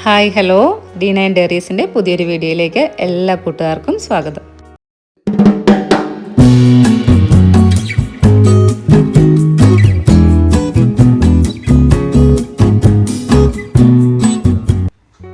Hi hello. Deena and ഡയറീസിന്റെ പുതിയൊരു വീഡിയോയിലേക്ക് എല്ലാ കൂട്ടുകാർക്കും സ്വാഗതം.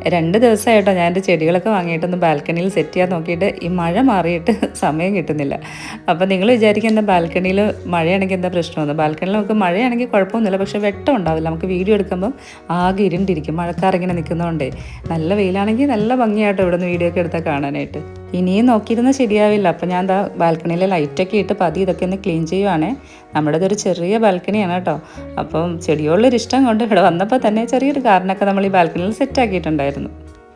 രണ്ട് ദിവസമായിട്ടോ ഞാൻ എന്റെ ചെടികളൊക്കെ വാങ്ങിയിട്ടൊന്ന് ബാൽക്കണിയിൽ സെറ്റ് ചെയ്യാൻ നോക്കിയിട്ട് ഈ മഴ മാറിയിട്ട് സമയം കിട്ടുന്നില്ല. അപ്പോൾ നിങ്ങൾ വിചാരിക്കുന്ന ബാൽക്കണിയിൽ മഴയാണെങ്കിൽ എന്താ പ്രശ്നമെന്ന്. ബാൽക്കണിയിൽ നമുക്ക് മഴയാണെങ്കിൽ കുഴപ്പമൊന്നുമില്ല പക്ഷേ വെട്ടം ഉണ്ടാവില്ല. നമുക്ക് വീഡിയോ എടുക്കുമ്പം ആകെ ഇരുണ്ടിരിക്കും. മഴക്കാർ ഇങ്ങനെ നിൽക്കുന്നതുകൊണ്ടേ നല്ല വെയിലാണെങ്കിൽ നല്ല ഭംഗിയായിട്ടോ ഇവിടെ നിന്ന് വീഡിയോ ഒക്കെ എടുത്താൽ കാണാനായിട്ട്. ഇനിയും നോക്കിയിരുന്നാൽ ശരിയാവില്ല. അപ്പോൾ ഞാൻ എന്താ ബാൽക്കണിയിലെ ലൈറ്റൊക്കെ ഇട്ട് പതി ഇതൊക്കെ ഒന്ന് ക്ലീൻ ചെയ്യുവാണേ. നമ്മുടെ ഇതൊരു ചെറിയ ബാൽക്കണിയാണ് കേട്ടോ. അപ്പം ചെടിയോടുള്ളൊരു ഇഷ്ടം കൊണ്ട് ഇവിടെ വന്നപ്പോൾ തന്നെ ചെറിയൊരു കാരണമൊക്കെ നമ്മൾ ഈ ബാൽക്കണിയിൽ സെറ്റ് ആക്കിയിട്ടുണ്ടായിരുന്നു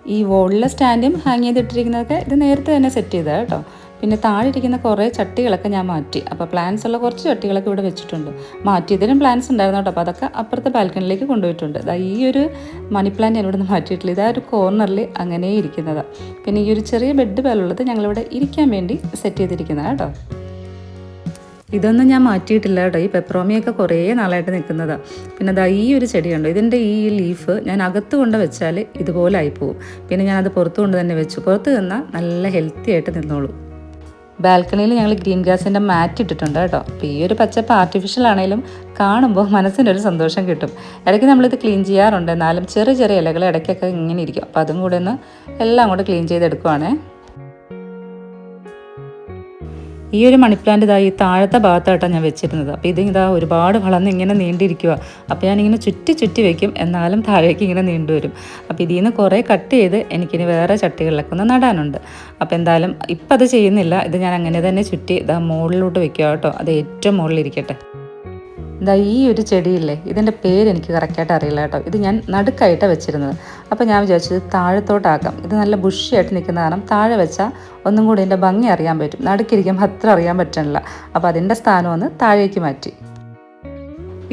ഈ വോളിലെ സ്റ്റാൻഡും ഹാങ് ചെയ്തിട്ടിരിക്കുന്നതൊക്കെ ഇത് നേരത്തെ തന്നെ സെറ്റ് ചെയ്തതാണ് കേട്ടോ. പിന്നെ താഴെ ഇരിക്കുന്ന കുറേ ചട്ടികളൊക്കെ ഞാൻ മാറ്റി. അപ്പോൾ പ്ലാൻസ് ഉള്ള കുറച്ച് ചട്ടികളൊക്കെ ഇവിടെ വെച്ചിട്ടുണ്ട്. മാറ്റിയതിലും പ്ലാൻസ് ഉണ്ടായിരുന്നു കേട്ടോ. അപ്പോൾ അതൊക്കെ അപ്പുറത്തെ ബാൽക്കണിയിലേക്ക് കൊണ്ടുപോയിട്ടുണ്ട്. അതാ ഈ ഒരു മണി പ്ലാൻ ഞാൻ ഇവിടെ നിന്ന് മാറ്റിയിട്ടില്ല. ഇതാ ഒരു കോർണറിൽ അങ്ങനെ ഇരിക്കുന്നതാണ് പിന്നെ ഈ ഒരു ചെറിയ ബെഡ് പോലുള്ളത് ഞങ്ങളിവിടെ ഇരിക്കാൻ വേണ്ടി സെറ്റ് ചെയ്തിരിക്കുന്നതാണ് കേട്ടോ. ഇതൊന്നും ഞാൻ മാറ്റിയിട്ടില്ല കേട്ടോ. ഈ പെപ്രോമിയൊക്കെ കുറേ നാളായിട്ട് നിൽക്കുന്നതാണ് പിന്നെ അതാ ഈ ഒരു ചെടിയുണ്ടോ ഇതിന്റെ ഈ ലീഫ് ഞാൻ അകത്ത് കൊണ്ട് വെച്ചാൽ ഇതുപോലെ ആയിപ്പോവും. പിന്നെ ഞാനത് പുറത്തു കൊണ്ട് തന്നെ വെച്ചു. പുറത്ത് നിന്നാൽ നല്ല ഹെൽത്തി ആയിട്ട് നിന്നോളൂ. ബാൽക്കണിയിൽ ഞങ്ങൾ ഗ്രീൻ ഗ്രാസിന്റെ മാറ്റ് ഇട്ടിട്ടുണ്ട് കേട്ടോ. അപ്പോൾ ഈ ഒരു പച്ചപ്പ് ആർട്ടിഫിഷ്യൽ ആണെങ്കിലും കാണുമ്പോൾ മനസ്സിനൊരു സന്തോഷം കിട്ടും. ഇടയ്ക്ക് നമ്മളിത് ക്ലീൻ ചെയ്യാറുണ്ട്. എന്നാലും ചെറിയ ചെറിയ ഇലകൾ ഇടയ്ക്കൊക്കെ ഇങ്ങനെ ഇരിക്കും. അപ്പോൾ അതും കൂടെ ഒന്ന് എല്ലാം കൂടെ ക്ലീൻ ചെയ്തെടുക്കുവാണേ. ഈ ഒരു മണി പ്ലാന്റ് ഇതാ ഈ താഴത്തെ ഭാഗത്തായിട്ടാണ് ഞാൻ വെച്ചിരുന്നത്. അപ്പോൾ ഇത് ഇതാ ഒരുപാട് വളർന്ന് ഇങ്ങനെ നീണ്ടിരിക്കുക അപ്പോൾ ഞാനിങ്ങനെ ചുറ്റി ചുറ്റി വെക്കും. എന്നാലും താഴേക്ക് ഇങ്ങനെ നീണ്ടു വരും. അപ്പോൾ ഇതിൽ നിന്ന് കുറേ കട്ട് ചെയ്ത് എനിക്കിനി വേറെ ചട്ടികളിലൊക്കെ ഒന്ന് നടാനുണ്ട്. അപ്പോൾ എന്തായാലും ഇപ്പം അത് ചെയ്യുന്നില്ല. ഇത് ഞാൻ അങ്ങനെ തന്നെ ചുറ്റി ഇതാ മുകളിലോട്ട് വെക്കുക കേട്ടോ. അത് ഏറ്റവും മുകളിലിരിക്കട്ടെ ഇതാ ഈ ഒരു ചെടിയില്ലേ ഇതിന്റെ പേര് എനിക്ക് കറക്റ്റായിട്ട് അറിയില്ല കേട്ടോ. ഇത് ഞാൻ നടുക്കായിട്ടാണ് വെച്ചിരുന്നത്. അപ്പോൾ ഞാൻ വിചാരിച്ചത് താഴത്തോട്ടാക്കാം. ഇത് നല്ല ബുഷിയായിട്ട് നിൽക്കുന്ന കാരണം താഴെ വെച്ചാൽ ഒന്നും കൂടി ഇതിന്റെ ഭംഗി അറിയാൻ പറ്റും. നടുക്കിരിക്കുമ്പോൾ അത്ര അറിയാൻ പറ്റണില്ല. അപ്പോൾ അതിന്റെ സ്ഥാനം ഒന്ന് താഴേക്ക് മാറ്റി.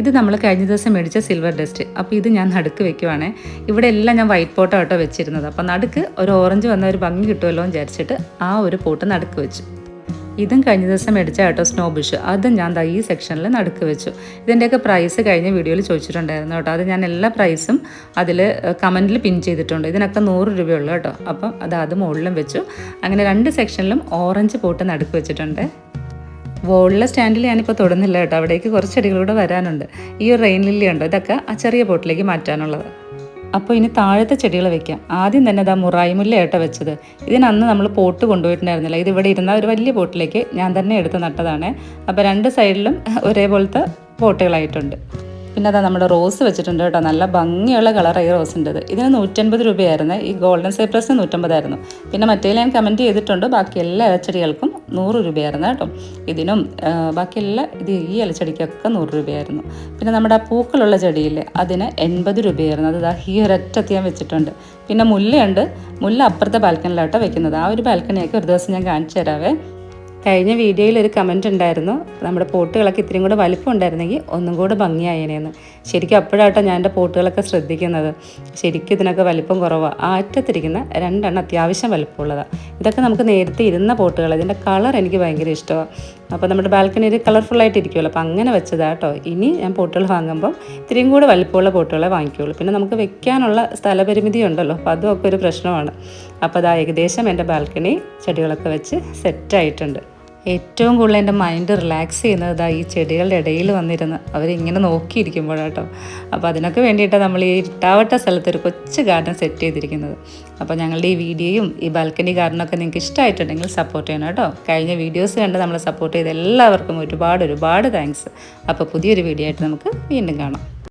ഇത് നമ്മൾ കഴിഞ്ഞ ദിവസം മേടിച്ച സിൽവർ ഡസ്റ്റ് അപ്പോൾ ഇത് ഞാൻ നടുക്ക് വെക്കുവാണേ. ഇവിടെ എല്ലാം ഞാൻ വൈറ്റ് പോട്ടോ കേട്ടോ വെച്ചിരുന്നത്. അപ്പോൾ നടുക്ക് ഒരു ഓറഞ്ച് വന്ന ഒരു ഭംഗി കിട്ടുമല്ലോ എന്ന് വിചാരിച്ചിട്ട് ആ ഒരു പോട്ട് നടുക്ക് വെച്ചു. ഇതും കഴിഞ്ഞ ദിവസം മേടിച്ച കേട്ടോ സ്നോ ബുഷ് അതും ഞാൻ ഈ സെക്ഷനിൽ നടുക്ക് വെച്ചു. ഇതിന്റെയൊക്കെ പ്രൈസ് കഴിഞ്ഞ വീഡിയോയിൽ ചോദിച്ചിട്ടുണ്ടായിരുന്നു കേട്ടോ. അത് ഞാൻ എല്ലാ പ്രൈസും അതിൽ കമന്റിൽ പിൻ ചെയ്തിട്ടുണ്ട്. ഇതിനൊക്കെ നൂറ് രൂപയുള്ളൂ കേട്ടോ. അപ്പം അത് അത് മുകളിലും വെച്ചു. അങ്ങനെ രണ്ട് സെക്ഷനിലും ഓറഞ്ച് പോട്ട് നടുക്ക് വെച്ചിട്ടുണ്ട്. വോളിലെ സ്റ്റാൻഡിൽ ഞാനിപ്പോൾ തൊടുന്നില്ല കേട്ടോ. അവിടേക്ക് കുറച്ച് ചെടികളൂടെ വരാനുണ്ട്. ഈ ഒരു റെയിൻ ലില്ലി ഉണ്ടോ? ഇതൊക്കെ ആ ചെറിയ പോട്ടിലേക്ക് മാറ്റാനുള്ളത്. അപ്പോൾ ഇനി താഴത്തെ ചെടികൾ വെക്കാം. ആദ്യം തന്നെ ഇതാ മുറായിമുല്ല ഏട്ട വെച്ചത്. ഇതിനന്ന് നമ്മൾ പോട്ട് കൊണ്ടുപോയിട്ടുണ്ടായിരുന്നില്ല. ഇത് ഇവിടെ ഇരുന്ന ഒരു വലിയ പോട്ടിലേക്ക് ഞാൻ തന്നെ എടുത്ത് നട്ടതാണ്. അപ്പോൾ രണ്ട് സൈഡിലും ഒരേപോലത്തെ പോട്ടുകളായിട്ടുണ്ട്. പിന്നെ അതാ നമ്മുടെ റോസ് വെച്ചിട്ടുണ്ട് കേട്ടോ. നല്ല ഭംഗിയുള്ള കളറാണ് ഈ റോസിന്റെത് ഇതിന് നൂറ്റൻപത് രൂപയായിരുന്നു. ഈ ഗോൾഡൻ സൈപ്രസിന് നൂറ്റമ്പതായിരുന്നു പിന്നെ മറ്റേ ഞാൻ കമന്റ് ചെയ്തിട്ടുണ്ട്. ബാക്കി എല്ലാ ഇലച്ചെടികൾക്കും നൂറ് രൂപയായിരുന്നു കേട്ടോ. ഇതിനും ബാക്കി എല്ലാ ഇത് ഈ ഇലച്ചെടിക്കൊക്കെ നൂറ് രൂപയായിരുന്നു. പിന്നെ നമ്മുടെ ആ പൂക്കളുള്ള ചെടിയില്ലേ അതിന് എൺപത് രൂപയായിരുന്നു. അത് ഈ ഒരറ്റത്ത് ഞാൻ വെച്ചിട്ടുണ്ട്. പിന്നെ മുല്ലയുണ്ട്. മുല്ല അപ്പുറത്തെ ബാൽക്കണിലാട്ടോ വെക്കുന്നത്. ആ ഒരു ബാൽക്കണിയൊക്കെ ഒരു ദിവസം ഞാൻ കാണിച്ചു തരാവേ. കഴിഞ്ഞ വീഡിയോയിൽ ഒരു കമന്റ് ഉണ്ടായിരുന്നു. നമ്മുടെ പോട്ടുകളൊക്കെ ഇത്രയും കൂടെ വലിപ്പം ഉണ്ടായിരുന്നെങ്കിൽ ഒന്നും കൂടെ ഭംഗിയായേനെന്ന്. ശരിക്കും അപ്പോഴാട്ടോ ഞാൻ എന്റെ പോട്ടുകളൊക്കെ ശ്രദ്ധിക്കുന്നത്. ശരിക്കും ഇതിനൊക്കെ വലിപ്പം കുറവാണ് ആറ്റത്തിരിക്കുന്ന രണ്ടെണ്ണം അത്യാവശ്യം വലിപ്പമുള്ളതാണ് ഇതൊക്കെ നമുക്ക് നേരത്തെ ഇരുന്ന പോട്ടുകൾ ഇതിന്റെ കളർ എനിക്ക് ഭയങ്കര ഇഷ്ടമാണ് അപ്പോൾ നമ്മുടെ ബാൽക്കണിയിൽ കളർഫുള്ളായിട്ട് ഇരിക്കുമല്ലോ അപ്പോൾ അങ്ങനെ വെച്ചതാണ് കേട്ടോ. ഇനി ഞാൻ പോട്ടുകൾ വാങ്ങുമ്പോൾ ഇത്രയും കൂടെ വലിപ്പമുള്ള പോട്ടുകളെ വാങ്ങിക്കുകയുള്ളൂ പിന്നെ നമുക്ക് വെക്കാനുള്ള സ്ഥലപരിമിതി ഉണ്ടല്ലോ. അപ്പോൾ അതും ഒക്കെ ഒരു പ്രശ്നമാണ്. അപ്പോൾ അതാ ഏകദേശം എന്റെ ബാൽക്കണി ചെടികളൊക്കെ വെച്ച് സെറ്റായിട്ടുണ്ട് ഏറ്റവും കൂടുതൽ എന്റെ മൈൻഡ് റിലാക്സ് ചെയ്യുന്നത് ഇതാ ഈ ചെടികളുടെ ഇടയിൽ വന്നിരുന്ന്. അവരിങ്ങനെ നോക്കിയിരിക്കുമ്പോഴാട്ടോ. അപ്പോൾ അതിനൊക്കെ വേണ്ടിയിട്ടാണ് നമ്മൾ ഈ ഇട്ടാവട്ട സ്ഥലത്ത് ഒരു കൊച്ചു ഗാർഡൻ സെറ്റ് ചെയ്തിരിക്കുന്നത്. അപ്പോൾ ഞങ്ങളുടെ ഈ വീഡിയോയും ഈ ബാൽക്കണി ഗാർഡനൊക്കെ നിങ്ങൾക്ക് ഇഷ്ടമായിട്ടുണ്ടെങ്കിൽ സപ്പോർട്ട് ചെയ്യണം കേട്ടോ. കഴിഞ്ഞ വീഡിയോസ് കണ്ട് നമ്മളെ സപ്പോർട്ട് ചെയ്ത എല്ലാവർക്കും ഒരുപാട് ഒരുപാട് താങ്ക്സ് അപ്പോൾ പുതിയൊരു വീഡിയോ ആയിട്ട് നമുക്ക് വീണ്ടും കാണാം.